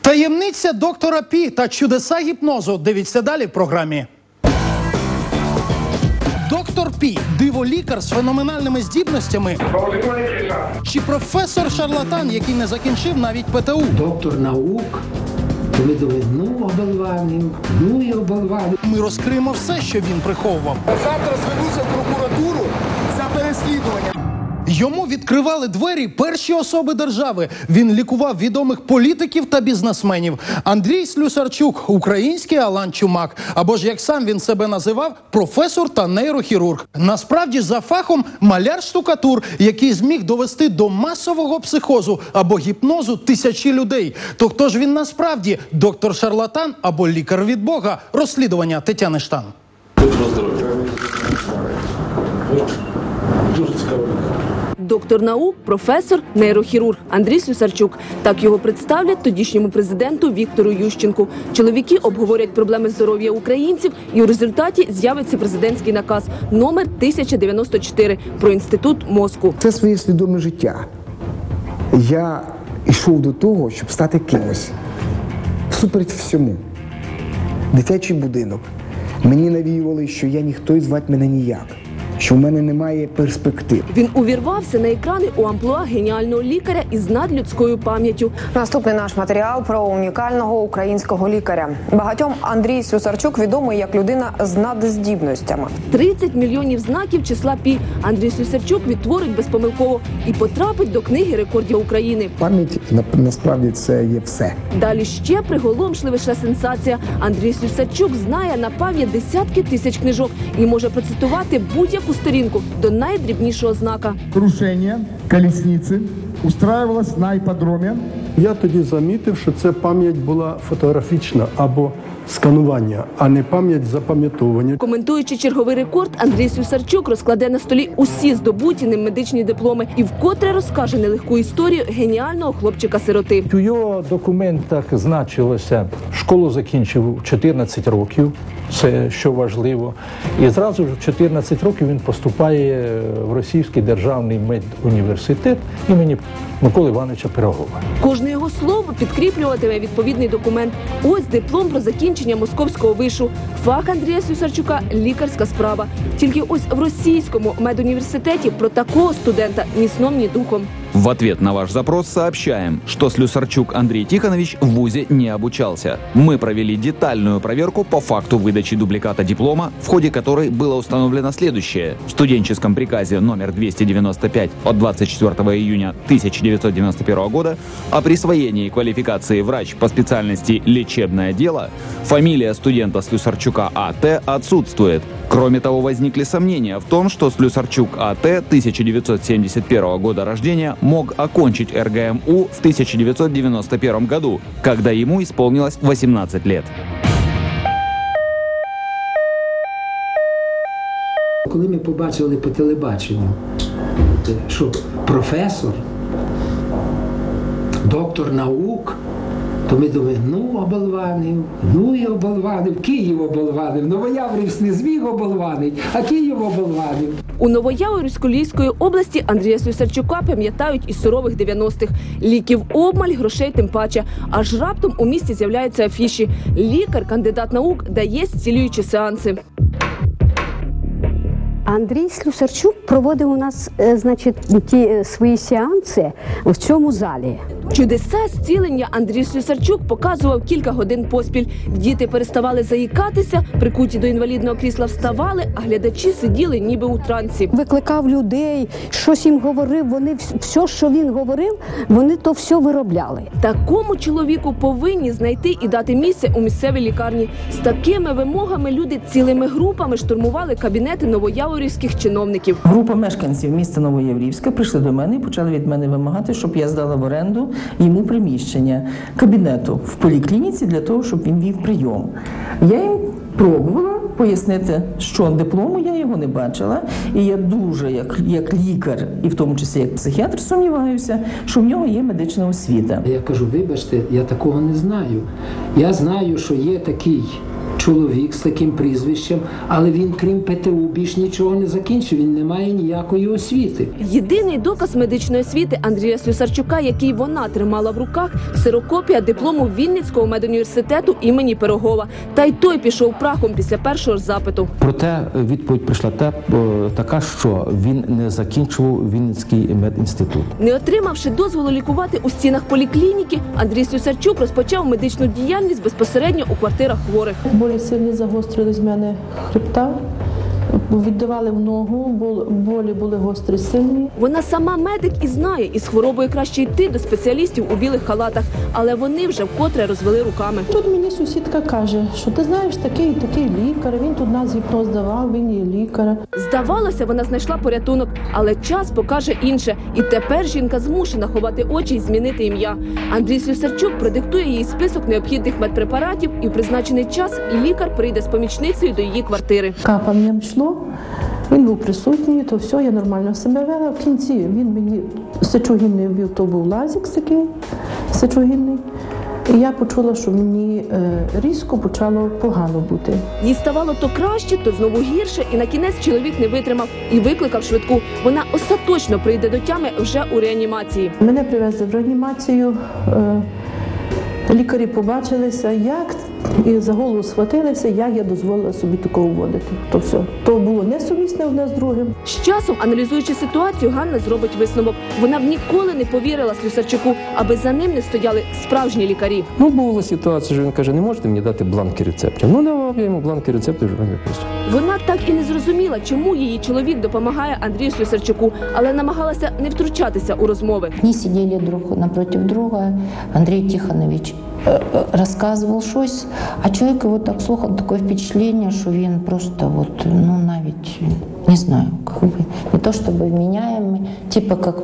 Таємниця доктора Пі та чудеса гіпнозу. Дивіться далі в програмі. Доктор Пі диволікар з феноменальними здібностями чи професор шарлатан, який не закінчив навіть ПТУ. доктор наук, то ви думаєте, ну оболванив, ну і оболванив. Ми розкриємо все, що він приховував. Завтра звернуся в прокуратуру за переслідування. Йому відкривали двері перші особи держави. Він лікував відомих політиків та бізнесменів. Андрій Слюсарчук, український Алан Чумак, або ж як сам він себе називав, професор та нейрохірург. Насправді за фахом маляр штукатур, який зміг довести до масового психозу або гіпнозу тисячі людей. То хто ж він насправді доктор шарлатан або лікар від Бога? Розслідування Тетяни Штан. Доктор наук, професор, нейрохірург Андрій Слюсарчук. Так його представлять тодішньому президенту Віктору Ющенку. Чоловіки обговорять проблеми здоров'я українців, і у результаті з'явиться президентський наказ номер 1094 про інститут мозку. Це своє свідоме життя. Я йшов до того, щоб стати кимось. Всупереч всьому. Дитячий будинок. Мені навіювали, що я ніхто і звати мене ніяк, що в мене немає перспектив. Він увірвався на екрани у амплуа геніального лікаря із надлюдською пам'яттю. Наступний наш матеріал про унікального українського лікаря. Багатьом Андрій Слюсарчук відомий як людина з надздібностями. 30 мільйонів знаків числа пі. Андрій Слюсарчук відтворить безпомилково і потрапить до книги рекордів України. Пам'ять на- насправді це є все. Далі ще приголомшливіша сенсація. Андрій Слюсарчук знає на пам'ять десятки тисяч книжок і може процитувати будь-яку сторінку до найдрібнішого знака. Крушення колісниці устраивалось на ипподроме Я тоді замітив, що це пам'ять була фотографічна або сканування, а не пам'ять запам'ятовування. Коментуючи черговий рекорд, Андрій Слюсарчук розкладе на столі усі здобуті ним медичні дипломи і вкотре розкаже нелегку історію геніального хлопчика-сироти. У його документах значилося, школу закінчив 14 років, це що важливо. І зразу ж в 14 років він поступає в Російський державний медуніверситет імені Миколи Івановича Пирогова. Кожне його слово підкріплюватиме відповідний документ. Ось диплом про закінчення московського вишу. Фах Андрія Слюсарчука лікарська справа. Тільки ось в російському медуніверситеті про такого студента ні сном, ні духом. В ответ на ваш запрос сообщаем, что Слюсарчук Андрей Тихонович в ВУЗе не обучался. Мы провели детальную проверку по факту выдачи дубликата диплома, в ходе которой было установлено следующее. В студенческом приказе номер 295 от 24 июня 1991 года о присвоении квалификации врач по специальности «Лечебное дело» фамилия студента Слюсарчука А.Т. отсутствует. Кроме того, возникли сомнения в том, что Слюсарчук А.Т. 1971 года рождения мог окончить РГМУ в 1991 году, когда ему исполнилось 18 лет. Коли ми побачили по телебаченню, е, що професор, доктор наук, то ми думаємо, ну оболванив, ну і оболванив, Київ оболванив, Новояврівськ не зміг оболванить, а Київ оболванив. У Новояворівсько-Львівської області Андрія Слюсарчука пам'ятають із сурових 90-х. Ліків обмаль, грошей тим паче. Аж раптом у місті з'являються афіші. Лікар, кандидат наук, дає зцілюючі сеанси. Андрій Слюсарчук проводив у нас, е, значить, ті е, свої сеанси в цьому залі. Чудеса зцілення Андрій Слюсарчук показував кілька годин поспіль. Діти переставали заїкатися, прикуті до інвалідного крісла вставали, а глядачі сиділи ніби у трансі. Викликав людей, щось їм говорив. Вони все, що він говорив, вони то все виробляли. Такому чоловіку повинні знайти і дати місце у місцевій лікарні. З такими вимогами люди цілими групами штурмували кабінети новояворівських чиновників. Група мешканців міста Новоєврівська прийшли до мене і почали від мене вимагати, щоб я здала в оренду йому приміщення кабінету в поліклініці для того, щоб він вів прийом. Я їм пробувала пояснити, що диплому я його не бачила, і я дуже, як, як лікар, і в тому числі як психіатр, сумніваюся, що в нього є медична освіта. Я кажу, вибачте, я такого не знаю. Я знаю, що є такий чоловік з таким прізвищем, але він, крім ПТУ, більш нічого не закінчив. Він не має ніякої освіти. Єдиний доказ медичної освіти Андрія Слюсарчука, який вона тримала в руках, ксерокопія диплому Вінницького медуніверситету імені Пирогова. Та й той пішов прахом після першого ж запиту. Проте відповідь прийшла те, е, така, що він не закінчував Вінницький медінститут. Не отримавши дозволу лікувати у стінах поліклініки, Андрій Слюсарчук розпочав медичну діяльність безпосередньо у квартирах хворих. Болі сильні загострились в мене хребта, віддавали в ногу, бол- болі були гострі сильні. Вона сама медик і знає, із хворобою краще йти до спеціалістів у білих халатах, але вони вже вкотре розвели руками. Тут мені сусідка каже, що ти знаєш, такий такий лікар. Він тут нас гіпноз давав, він є лікар. Здавалося, вона знайшла порятунок, але час покаже інше. І тепер жінка змушена ховати очі і змінити ім'я. Андрій Слюсарчук продиктує їй список необхідних медпрепаратів, і в призначений час лікар прийде з помічницею до її квартири. Капанням йшло. Він був присутній, то все, я нормально себе вела. В кінці він мені сечогінний ввів, то був лазікс такий сечогінний. І я почула, що мені е, різко почало погано бути. Їй ставало то краще, то знову гірше, і на кінець чоловік не витримав і викликав швидку. Вона остаточно прийде до тями вже у реанімації. Мене привезли в реанімацію. Е, лікарі побачилися, як і за голову схватилися, як я дозволила собі такого вводити. То все. То було несумісне одне з другим. З часом, аналізуючи ситуацію, Ганна зробить висновок. Вона б ніколи не повірила Слюсарчуку, аби за ним не стояли справжні лікарі. Ну, була ситуація, що він каже, не можете мені дати бланки рецептів. Ну, давав я йому бланки рецептів, вже не просто. Вона так і не зрозуміла, чому її чоловік допомагає Андрію Слюсарчуку, але намагалася не втручатися у розмови. Они сидели друг напротив друга. Андрей Тихонович э, э, рассказывал щось, а чоловік його так слухав, таке впечатлення, що він просто от, ну, навіть, не знаю, как бы, не то чтобы вменяемый, типа как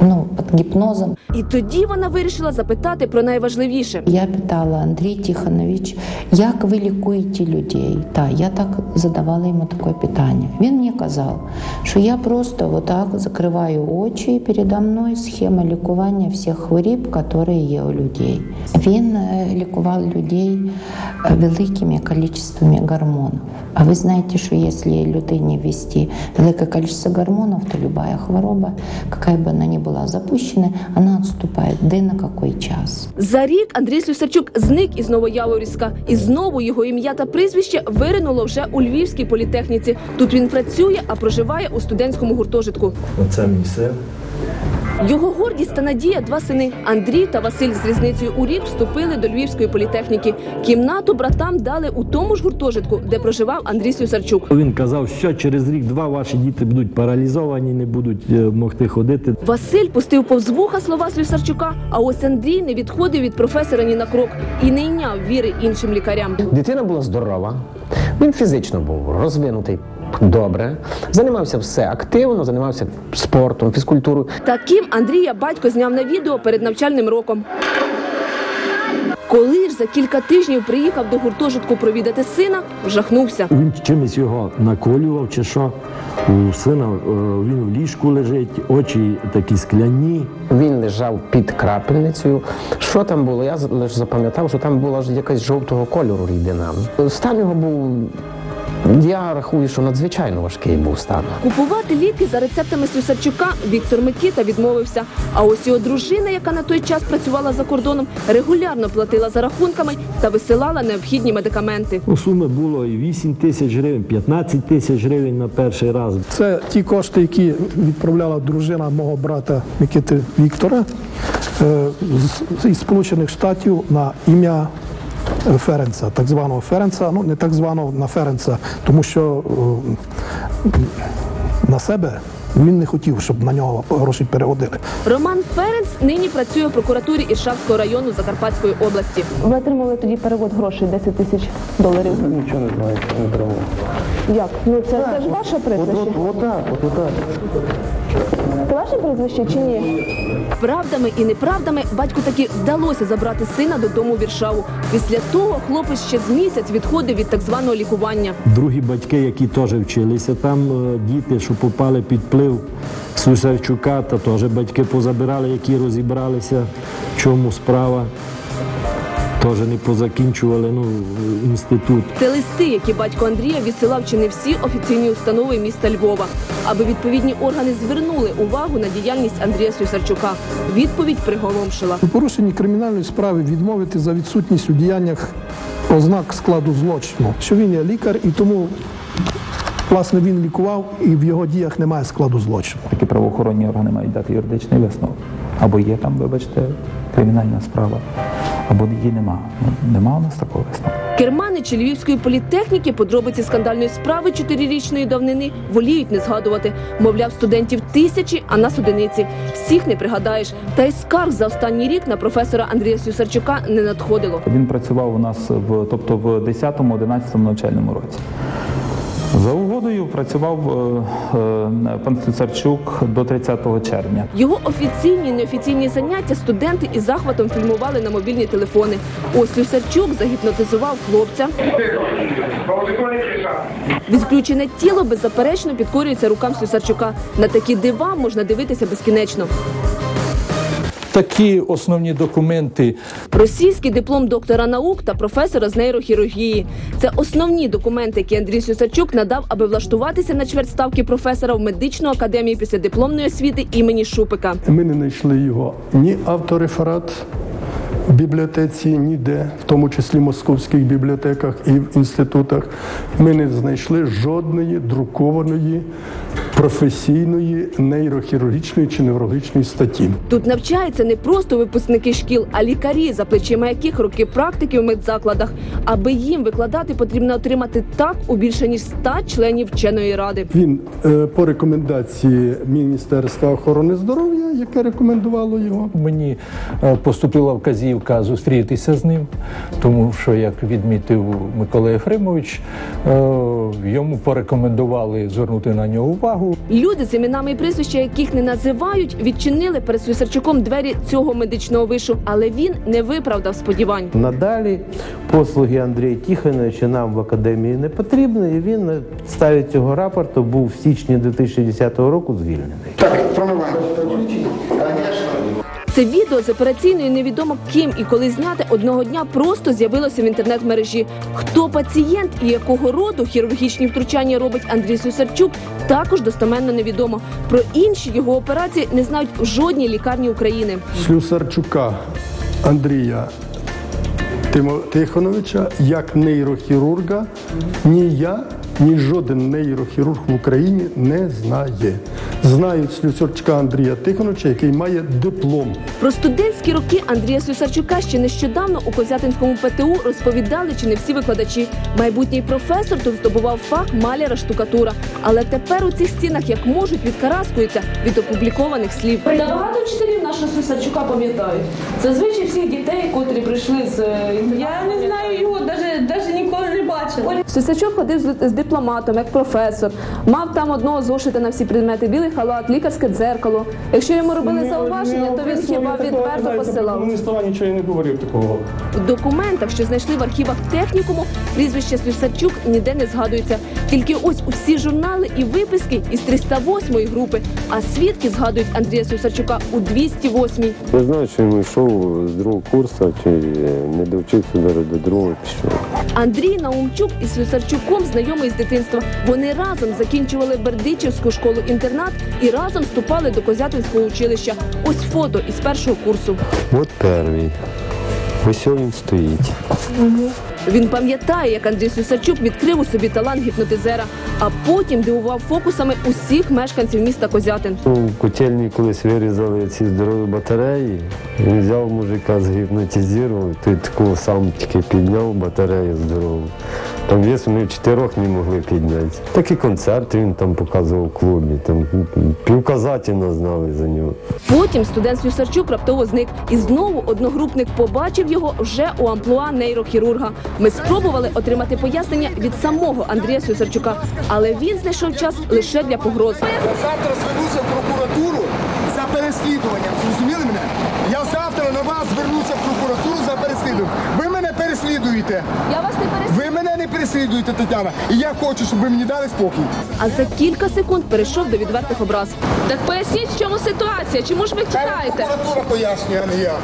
ну, под гипнозом. І тоді вона вирішила запитати про найважливіше. Я питала, Андрій Тихонович, як ви лікуєте людей? Та, я так задавала йому таке питання. Він мені казав, що я просто вот так закриваю очі, і передо мною схема лікування всіх хворіб, які є у людей. Він е, лікував людей е, великими кількістю гормонів. А ви знаєте, що якщо людині ввести велике кількість гормонів, то любая хвороба, яка б вона ни була запущена, вона відступає де на який час. За рік Андрій Слюсарчук зник із Новояворівська, і знову його ім'я та прізвище виринуло вже у Львівській політехніці. Тут він працює, а проживає у студентському гуртожитку. Оце мій син. Його гордість та надія два сини Андрій та Василь з різницею у рік вступили до Львівської політехніки. Кімнату братам дали у тому ж гуртожитку, де проживав Андрій Слюсарчук. Він казав, що через рік-два ваші діти будуть паралізовані, не будуть е, могти ходити. Василь пустив повз вуха слова Слюсарчука, а ось Андрій не відходив від професора ні на крок і не йняв віри іншим лікарям. Дитина була здорова, він фізично був розвинутий добре, займався все активно, займався спортом, фізкультурою. Таким Андрія батько зняв на відео перед навчальним роком. Коли ж за кілька тижнів приїхав до гуртожитку провідати сина, вжахнувся. Він чимось його наколював чи що. У сина е, він в ліжку лежить, очі такі скляні. Він лежав під крапельницею. Що там було? Я лише запам'ятав, що там була ж якась жовтого кольору рідина. Стан його був. Я рахую, що надзвичайно важкий був стан. Купувати ліки за рецептами Слюсарчука Віктор Микита відмовився. А ось його дружина, яка на той час працювала за кордоном, регулярно платила за рахунками та висилала необхідні медикаменти. У суми було і 8 тисяч гривень, 15 тисяч гривень на перший раз. Це ті кошти, які відправляла дружина мого брата Микити Віктора е, з- із Сполучених Штатів на ім'я Ференца, так званого Ференца, ну не так званого на Ференца, тому що е, на себе він не хотів, щоб на нього гроші переводили. Роман Ференц нині працює в прокуратурі Іршавського району Закарпатської області. Ви отримали тоді перевод грошей 10 тисяч доларів. Нічого не знаю, не брав. Як? Ну це, це ж ваше прізвище? Отак, от, отак. Це ваше прізвище чи ні? Правдами і неправдами батьку таки вдалося забрати сина додому в Віршаву. Після того хлопець ще з місяць відходив від так званого лікування. Другі батьки, які теж вчилися там, е, діти, що попали під вплив Слюсарчука, та теж батьки позабирали, які розібралися, в чому справа. теж не позакінчували ну, інститут. Це листи, які батько Андрія відсилав чи не всі офіційні установи міста Львова, аби відповідні органи звернули увагу на діяльність Андрія Слюсарчука. Відповідь приголомшила. У порушенні кримінальної справи відмовити за відсутність у діяннях ознак складу злочину, що він є лікар і тому. Власне, він лікував, і в його діях немає складу злочину. Такі правоохоронні органи мають дати юридичний висновок. Або є там, вибачте, кримінальна справа, або її нема. Ну, нема у нас такого висновку. Керманичі Львівської політехніки подробиці скандальної справи чотирирічної давнини воліють не згадувати. Мовляв, студентів тисячі, а нас одиниці. Всіх не пригадаєш. Та й скарг за останній рік на професора Андрія Слюсарчука не надходило. Він працював у нас в, тобто в 10-11 навчальному році. За угодою працював е, е, пан Слюсарчук до 30 червня. Його офіційні і неофіційні заняття студенти із захватом фільмували на мобільні телефони. Ось Слюсарчук загіпнотизував хлопця. Відключене тіло беззаперечно підкорюється рукам Слюсарчука. На такі дива можна дивитися безкінечно. Такі основні документи Російський диплом доктора наук та професора з нейрохірургії. Це основні документи, які Андрій Сюсарчук надав, аби влаштуватися на чверть ставки професора в медичну академію після дипломної освіти імені Шупика. Ми не знайшли його ні автореферат в бібліотеці, ніде, в тому числі в московських бібліотеках і в інститутах. Ми не знайшли жодної друкованої професійної нейрохірургічної чи неврологічної статті. Тут навчаються не просто випускники шкіл, а лікарі, за плечима яких роки практики в медзакладах. Аби їм викладати, потрібно отримати так у більше ніж 100 членів вченої ради. Він е, по рекомендації Міністерства охорони здоров'я, яке рекомендувало його. Мені е, поступила вказівка зустрітися з ним, тому що, як відмітив Микола Єфремович, е, йому порекомендували звернути на нього увагу. Люди з іменами і прізвища, яких не називають, відчинили перед Слюсарчуком двері цього медичного вишу, але він не виправдав сподівань. Надалі послуги Андрія Тіхановича нам в академії не потрібні, і він на підставі цього рапорту був в січні 2010 року звільнений. Так, промиваємо. Це відео з операційної невідомо ким і коли зняте одного дня просто з'явилося в інтернет-мережі. Хто пацієнт і якого роду хірургічні втручання робить Андрій Сюсарчук, також достеменно невідомо. Про інші його операції не знають в жодній лікарні України. Слюсарчука Андрія Тихоновича як нейрохірурга ні я, ні жоден нейрохірург в Україні не знає. Знають Слюсарчука Андрія Тихоновича, який має диплом. Про студентські роки Андрія Слюсарчука ще нещодавно у Козятинському ПТУ розповідали чи не всі викладачі. Майбутній професор тут здобував фах маляра штукатура. Але тепер у цих стінах як можуть відкараскуються від опублікованих слів. Багато вчителів нашого Сусарчука пам'ятають. Зазвичай всіх дітей, котрі прийшли з я не знаю його, навіть, бачила. Сюсарчук ходив з, дипломатом, як професор. Мав там одного зошита на всі предмети, білий халат, лікарське дзеркало. Якщо йому робили зауваження, то він хіба відверто посилав. нічого і не говорив такого. В документах, що знайшли в архівах технікуму, прізвище Слюсарчук ніде не згадується. Тільки ось усі журнали і виписки із 308 групи, а свідки згадують Андрія Слюсарчука у 208. Не знаю, чи він йшов з другого курсу, чи не довчився до другого пішов. Андрій Наумчук із Слюсарчуком знайомий з дитинства. Вони разом закінчували Бердичівську школу-інтернат і разом вступали до Козятинського училища. Ось фото із першого курсу. От перший. Ось він стоїть. Він пам'ятає, як Андрій Слюсарчук відкрив у собі талант гіпнотизера, а потім дивував фокусами усіх мешканців міста Козятин. У котельні колись вирізали ці здорові батареї. Він взяв мужика, згіпнотизував, той таку сам тільки підняв батарею здорову. Там вес в чотирьох не могли підняти. Такі концерти він там показував в клубі. Там півказатіна знали за нього. Потім студент Слюсарчук раптово зник, і знову одногрупник побачив його вже у амплуа нейрохірурга. Ми спробували отримати пояснення від самого Андрія Слюсарчука, але він знайшов час лише для погроз. Я завтра звернуся в прокуратуру за переслідуванням. Зрозуміли мене? Я завтра на вас звернуся в прокуратуру за переслідуванням. Ви мене переслідуєте. Я вас не переслідую. Ви мене не переслідуєте, Тетяна. І я хочу, щоб ви мені дали спокій. А за кілька секунд перейшов до відвертих образ. Так поясніть, в чому ситуація? Чому ж ви читаєте? Прокуратура пояснює, а не я.